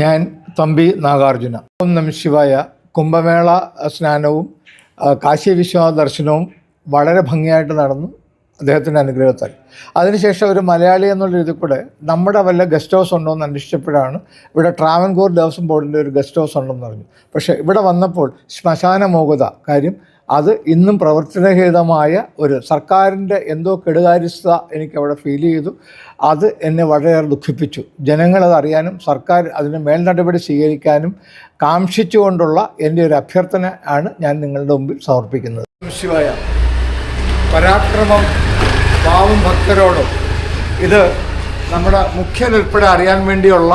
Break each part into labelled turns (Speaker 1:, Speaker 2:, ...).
Speaker 1: ഞാൻ തമ്പി നാഗാർജുന. ഓം നം ശിവായ. കുംഭമേള സ്നാനവും കാശി വിശ്വനാഥ ദർശനവും വളരെ ഭംഗിയായിട്ട് നടന്നു അദ്ദേഹത്തിന്റെ അനുഗ്രഹത്താൽ. അതിനുശേഷം ഒരു മലയാളി എന്നുള്ള രീതിയിൽ കൂടെ നമ്മുടെ വല്ല ഗസ്റ്റ് ഹൗസ് ഉണ്ടോ എന്ന് അന്വേഷിച്ചപ്പോഴാണ് ഇവിടെ ട്രാവൻകൂർ ദേവസ്വം ബോർഡിന്റെ ഒരു ഗസ്റ്റ് ഹൗസ് ഉണ്ടെന്ന് പറഞ്ഞു പക്ഷേ ഇവിടെ വന്നപ്പോൾ ശ്മശാന മോഹത കാര്യം അത് ഇന്നും പ്രവർത്തനരഹിതമായ ഒരു സർക്കാരിന്റെ എന്തോ കെടുകാര്യസ്ഥ എനിക്കവിടെ ഫീൽ ചെയ്തു. അത് എന്നെ വളരെയേറെ ദുഃഖിപ്പിച്ചു. ജനങ്ങളത് അറിയാനും സർക്കാർ അതിന് മേൽനടപടി സ്വീകരിക്കാനും കാംക്ഷിച്ചുകൊണ്ടുള്ള എന്റെ ഒരു അഭ്യർത്ഥന ആണ് ഞാൻ നിങ്ങളുടെ മുമ്പിൽ സമർപ്പിക്കുന്നത്. ശിവായ പരാക്രമം പാവം ഭക്തരോടും ഇത് നമ്മുടെ മുഖ്യനുൾപ്പെടെ അറിയാൻ വേണ്ടിയുള്ള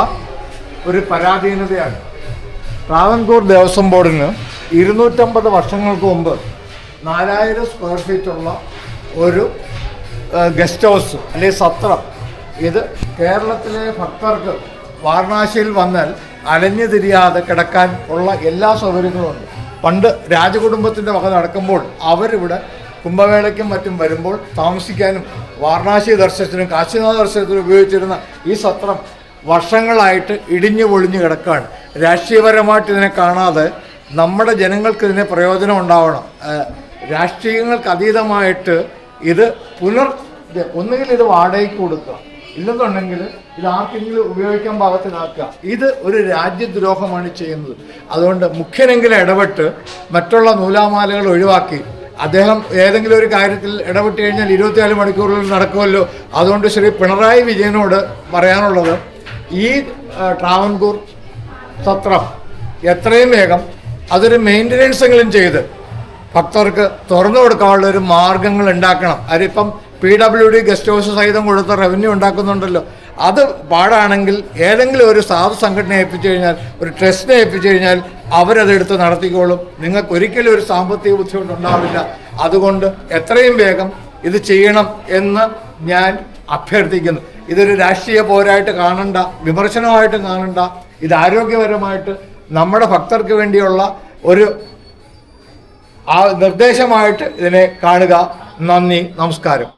Speaker 1: ഒരു പരാധീനതയാണ്. ട്രാവൻകൂർ ദേവസ്വം ബോർഡിന് ഇരുന്നൂറ്റമ്പത് വർഷങ്ങൾക്ക് മുമ്പ് നാലായിരം സ്ക്വയർ ഫീറ്റുള്ള ഒരു ഗസ്റ്റ് ഹൗസ് അല്ലെങ്കിൽ സത്രം. ഇത് കേരളത്തിലെ ഭക്തർക്ക് വാരണാസിയിൽ വന്നാൽ അലഞ്ഞു തിരിയാതെ കിടക്കാൻ ഉള്ള എല്ലാ സൗകര്യങ്ങളും ഉണ്ട്. പണ്ട് രാജകുടുംബത്തിന്റെ വക നടക്കുമ്പോൾ അവരിവിടെ കുംഭമേളയ്ക്കും മറ്റും വരുമ്പോൾ താമസിക്കാനും വാരണാസി ദർശനത്തിനും കാശിനാഥ ദർശനത്തിനും ഉപയോഗിച്ചിരുന്ന ഈ സത്രം വർഷങ്ങളായിട്ട് ഇടിഞ്ഞു പൊളിഞ്ഞു കിടക്കുകയാണ് രാഷ്ട്രീയപരമായിട്ട് ഇതിനെ കാണാതെ നമ്മുടെ ജനങ്ങൾക്ക് ഇതിന് പ്രയോജനം ഉണ്ടാവണം. രാഷ്ട്രീയങ്ങൾക്ക് അതീതമായിട്ട് ഇത് പുനർ ഒന്നുകിൽ ഇത് വാടകയ്ക്ക് കൊടുക്കുക. ഇല്ലെന്നുണ്ടെങ്കിൽ ഇത് ആർക്കെങ്കിലും ഉപയോഗിക്കാൻ പാകത്തിനാക്കുക ഇത് ഒരു രാജ്യദ്രോഹമാണ് ചെയ്യുന്നത്. അതുകൊണ്ട് മുഖ്യനെങ്കിലും ഇടപെട്ട് മറ്റുള്ള നൂലാമാലകൾ ഒഴിവാക്കി. അദ്ദേഹം ഏതെങ്കിലും ഒരു കാര്യത്തിൽ ഇടപെട്ട് കഴിഞ്ഞാൽ ഇരുപത്തിനാല് മണിക്കൂറിൽ നടക്കുമല്ലോ. അതുകൊണ്ട് ശ്രീ പിണറായി വിജയനോട് പറയാനുള്ളത് ഈ ട്രാവൻകൂർ സത്രം എത്രയും വേഗം അതൊരു മെയിന്റനൻസ് എങ്കിലും ചെയ്ത് ഭക്തർക്ക് തുറന്നു കൊടുക്കാനുള്ള ഒരു മാർഗങ്ങൾ ഉണ്ടാക്കണം. അതിപ്പം P W D guest house സഹിതം കൊടുത്ത റവന്യൂ ഉണ്ടാക്കുന്നുണ്ടല്ലോ. അത് പാടാണെങ്കിൽ ഏതെങ്കിലും ഒരു സാധു സംഘടനയെ ഏൽപ്പിച്ചു കഴിഞ്ഞാൽ ഒരു ട്രസ്റ്റിനെ ഏൽപ്പിച്ചു കഴിഞ്ഞാൽ അവരതെടുത്ത് നടത്തിക്കോളും. നിങ്ങൾക്ക് ഒരിക്കലും ഒരു സാമ്പത്തിക ബുദ്ധിമുട്ടുണ്ടാവില്ല. അതുകൊണ്ട് എത്രയും വേഗം ഇത് ചെയ്യണം എന്ന് ഞാൻ അഭ്യർത്ഥിക്കുന്നു. ഇതൊരു രാഷ്ട്രീയ പോരായിട്ട് കാണണ്ട വിമർശനമായിട്ട് കാണണ്ട. ഇത് ആരോഗ്യപരമായിട്ട് നമ്മുടെ ഭക്തർക്ക് വേണ്ടിയുള്ള ഒരു ആ നിർദ്ദേശമായിട്ട് ഇതിനെ കാണുക. നന്ദി നമസ്കാരം.